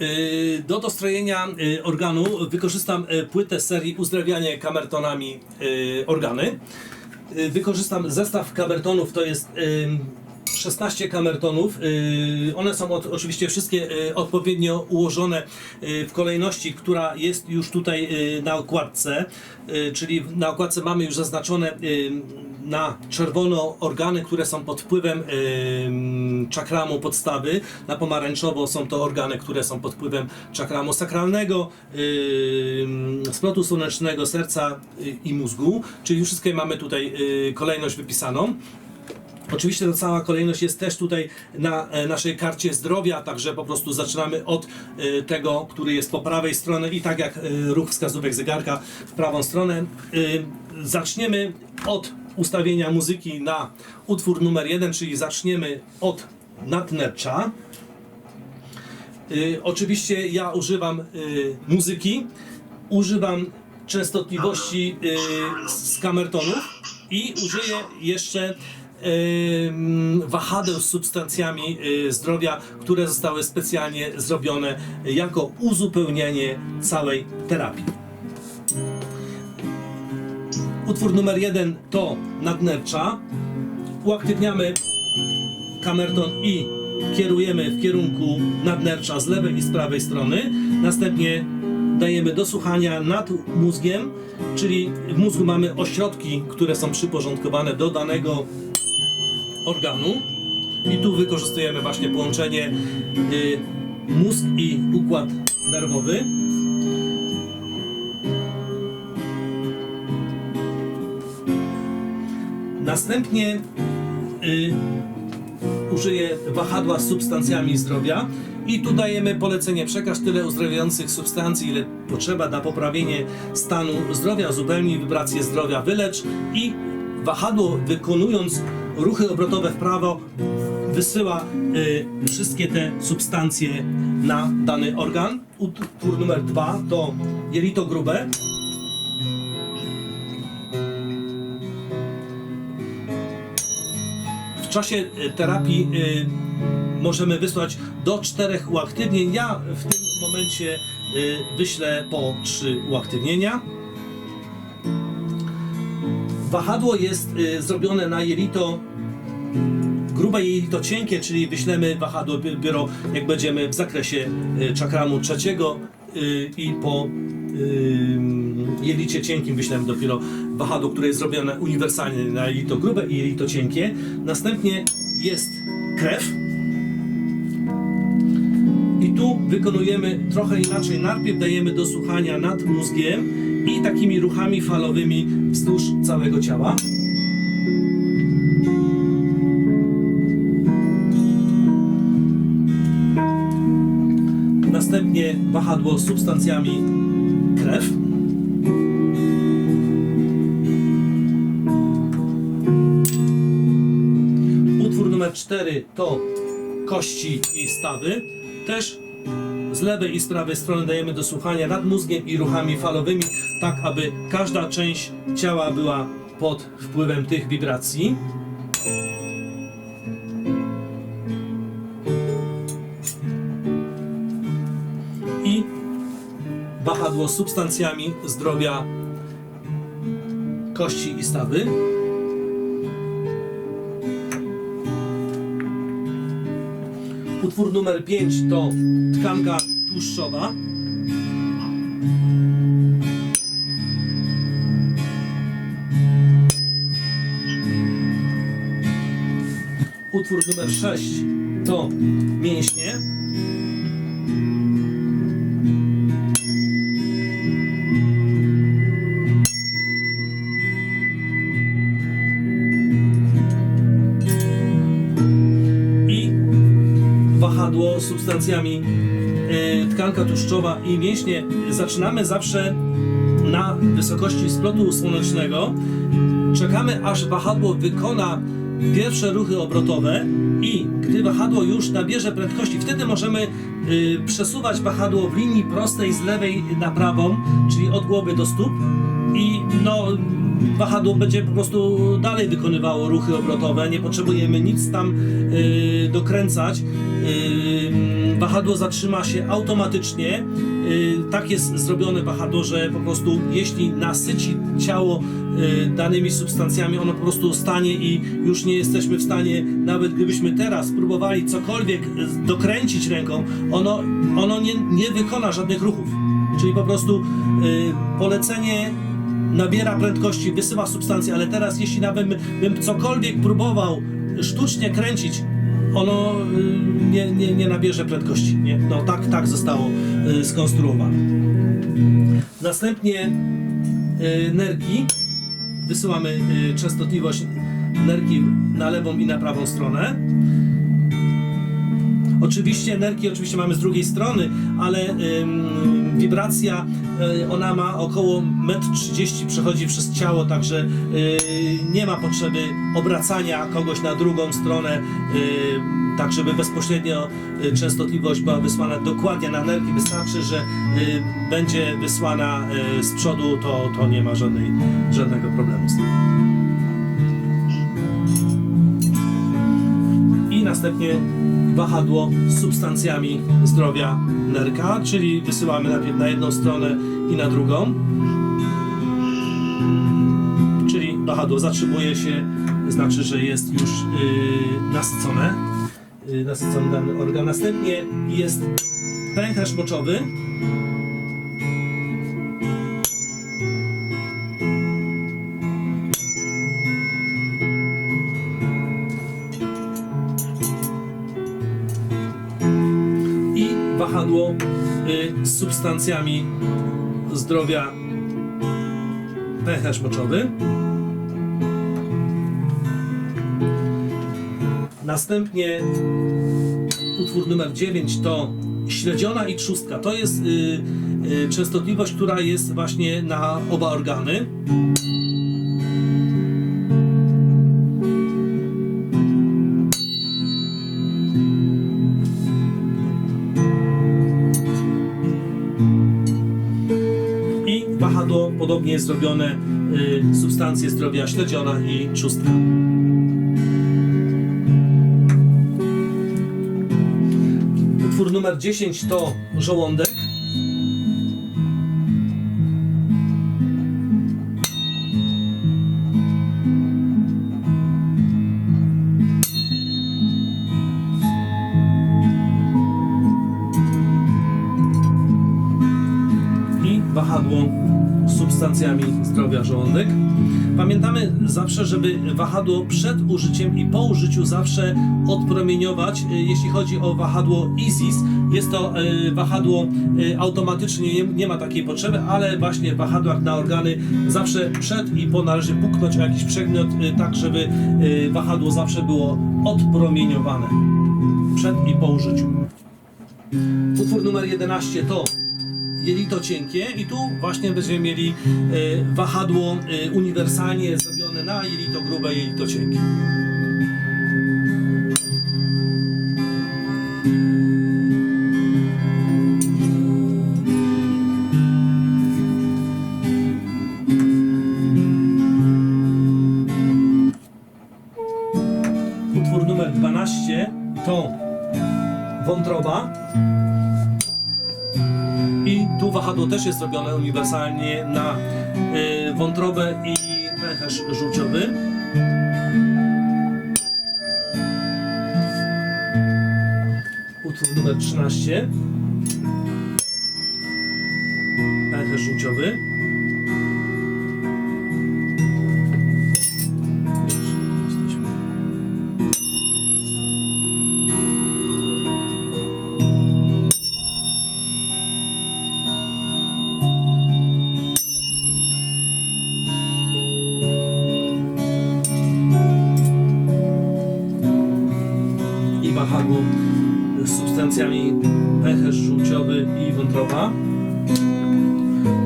Y, Do dostrojenia y, organu wykorzystam y, płytę z serii Uzdrawianie kamertonami organy. Wykorzystam zestaw kamertonów, to jest y, 16 kamertonów. One są oczywiście wszystkie odpowiednio ułożone w kolejności, która jest już tutaj na okładce. Czyli na okładce mamy już zaznaczone na czerwono organy, które są pod wpływem y, czakramu podstawy. Na pomarańczowo są to organy, które są pod wpływem czakramu sakralnego, y, splotu słonecznego, serca y, i mózgu. Czyli wszystkie mamy tutaj y, kolejność wypisaną. Oczywiście ta cała kolejność jest też tutaj na e, naszej karcie zdrowia, także po prostu zaczynamy od e, tego, który jest po prawej stronie i tak jak e, ruch wskazówek zegarka w prawą stronę. Zaczniemy od ustawienia muzyki na utwór numer jeden, czyli zaczniemy od nadnercza. Y, oczywiście ja używam y, muzyki, używam częstotliwości y, z kamertonów i użyję jeszcze y, mm, wahadeł z substancjami y, zdrowia, które zostały specjalnie zrobione jako uzupełnienie całej terapii. Utwór numer jeden to nadnercza. Uaktywniamy kamerton i kierujemy w kierunku nadnercza z lewej i z prawej strony. Następnie dajemy do słuchania nad mózgiem, czyli w mózgu mamy ośrodki, które są przyporządkowane do danego organu. I tu wykorzystujemy właśnie połączenie y, mózg i układ nerwowy. Następnie y, użyję wahadła z substancjami zdrowia i tu dajemy polecenie przekaż tyle uzdrawiających substancji, ile potrzeba na poprawienie stanu zdrowia, uzupełnij wibrację zdrowia, wylecz i wahadło wykonując ruchy obrotowe w prawo wysyła y, wszystkie te substancje na dany organ. Utwór numer dwa to jelito grube. Czasie y, terapii y, możemy wysłać do czterech uaktywnień. Ja w tym momencie y, wyślę po trzy uaktywnienia. Wahadło jest zrobione na jelito grube jelito cienkie, czyli wyślemy wahadło dopiero jak będziemy w zakresie czakramu trzeciego i po jelicie cienkim wyślemy dopiero wahadło, które jest zrobione uniwersalnie na jelito grube i jelito cienkie. Następnie jest krew. I tu wykonujemy trochę inaczej. Najpierw dajemy do słuchania nad mózgiem i takimi ruchami falowymi wzdłuż całego ciała. Następnie wahadło z substancjami numer 4 to kości i stawy. Też z lewej i z prawej strony dajemy do słuchania nad mózgiem i ruchami falowymi, tak aby każda część ciała była pod wpływem tych wibracji. I wahadło substancjami zdrowia kości i stawy. Utwór numer 5 to tkanka tłuszczowa. Utwór numer 6 to mięśnie. Substancjami e, tkanka tłuszczowa i mięśnie zaczynamy zawsze na wysokości splotu słonecznego. Czekamy aż wahadło wykona pierwsze ruchy obrotowe i gdy wahadło już nabierze prędkości, wtedy możemy y, przesuwać wahadło w linii prostej z lewej na prawą, czyli od głowy do stóp i no wahadło będzie po prostu dalej wykonywało ruchy obrotowe, nie potrzebujemy nic tam y, dokręcać. Y, wahadło zatrzyma się automatycznie. Y, Tak jest zrobione wahadło, że po prostu jeśli nasyci ciało y, danymi substancjami, ono po prostu stanie i już nie jesteśmy w stanie, nawet gdybyśmy teraz próbowali cokolwiek y, dokręcić ręką, ono, ono nie, nie wykona żadnych ruchów. Czyli po prostu polecenie nabiera prędkości, wysyła substancje, ale teraz jeśli nawet bym cokolwiek próbował sztucznie kręcić, ono y, nie, nie, nie nabierze prędkości. Nie? No tak, tak zostało y, skonstruowane. Następnie y, energii wysyłamy częstotliwość energii na lewą i na prawą stronę. Oczywiście energii oczywiście mamy z drugiej strony, ale wibracja y, ona ma około 1,30 m przechodzi przez ciało, także y, nie ma potrzeby obracania kogoś na drugą stronę, y, tak żeby bezpośrednio częstotliwość była wysłana dokładnie na energię. Wystarczy, że będzie wysłana z przodu, to, to nie ma żadnej, żadnego problemu z tym. Następnie wahadło z substancjami zdrowia nerka, czyli wysyłamy najpierw na jedną stronę i na drugą. Czyli wahadło zatrzymuje się, znaczy, że jest już yy, nasycone, yy, nasycony dany organ. Następnie jest pęcherz moczowy, substancjami zdrowia pęcherz moczowy. Następnie utwór numer 9 to śledziona i trzustka. To jest y, y, częstotliwość, która jest właśnie na oba organy. Jest zrobione y, substancje zdrowia śledziona i trzustka. Utwór numer 10 to żołądek. wahadło substancjami zdrowia żołądek. Pamiętamy zawsze, żeby wahadło przed użyciem i po użyciu zawsze odpromieniować. Y, Jeśli chodzi o wahadło ISIS, jest to y, wahadło y, automatycznie, nie, ma takiej potrzeby, ale właśnie w wahadłach na organy zawsze przed i po należy puknąć jakiś przedmiot, tak żeby wahadło zawsze było odpromieniowane przed i po użyciu. Utwór numer 11 to jelito cienkie i tu właśnie będziemy mieli e, wahadło e, uniwersalnie zrobione na jelito grube, jelito cienkie. Utwór numer 12 to wątroba. I tu wahadło też jest zrobione uniwersalnie na y, wątrobę i pęcherz żółciowy. Utwór numer 13. Pęcherz żółciowy. Żółciowy i wątroba.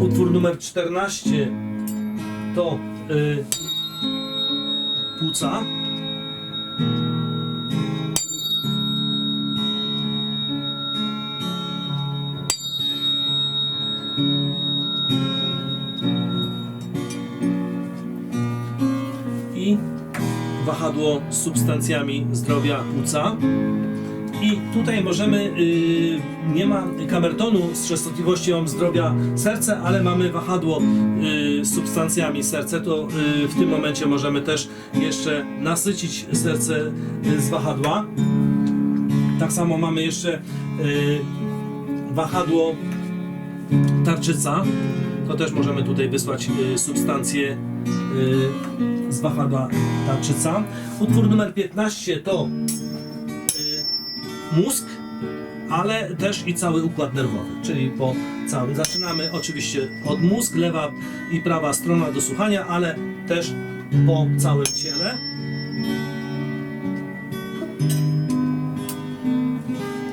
Utwór numer 14 to y, płuca. I wahadło z substancjami zdrowia płuca. I tutaj możemy, y, nie ma kamertonu z częstotliwością zdrowia serca, ale mamy wahadło y, z substancjami serca, to y, w tym momencie możemy też jeszcze nasycić serce y, z wahadła. Tak samo mamy jeszcze y, wahadło tarczyca. To też możemy tutaj wysłać y, substancje y, z wahadła tarczyca. Utwór numer 15 to y, mózg, ale też i cały układ nerwowy, czyli po całym. Zaczynamy oczywiście od mózg, lewa i prawa strona do słuchania, ale też po całym ciele.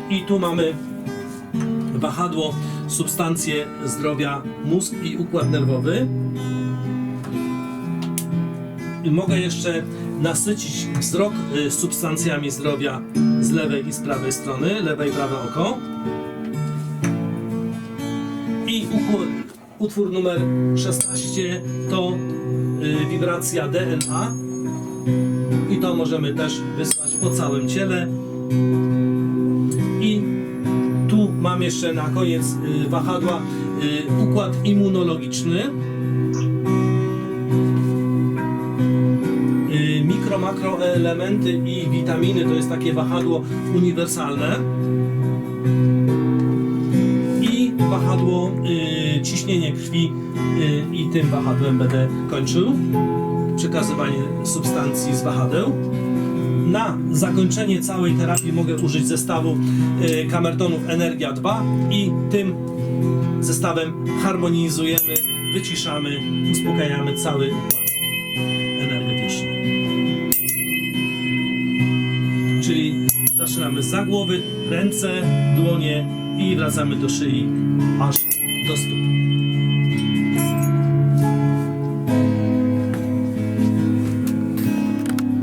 I tu mamy wahadło, substancje zdrowia, mózg i układ nerwowy. I mogę jeszcze nasycić wzrok y, substancjami zdrowia z lewej i z prawej strony, lewe i prawe oko. I ukł- utwór numer 16 to y, wibracja DNA. I to możemy też wysłać po całym ciele. I tu mam jeszcze na koniec y, wahadła y, układ immunologiczny. Makroelementy i witaminy to jest takie wahadło uniwersalne. I wahadło y, ciśnienie krwi y, i tym wahadłem będę kończył. Przekazywanie substancji z wahadeł. Na zakończenie całej terapii mogę użyć zestawu y, kamertonów Energia 2 i tym zestawem harmonizujemy, wyciszamy, uspokajamy cały układ zaczynamy za głowy, ręce, dłonie i wracamy do szyi aż do stóp.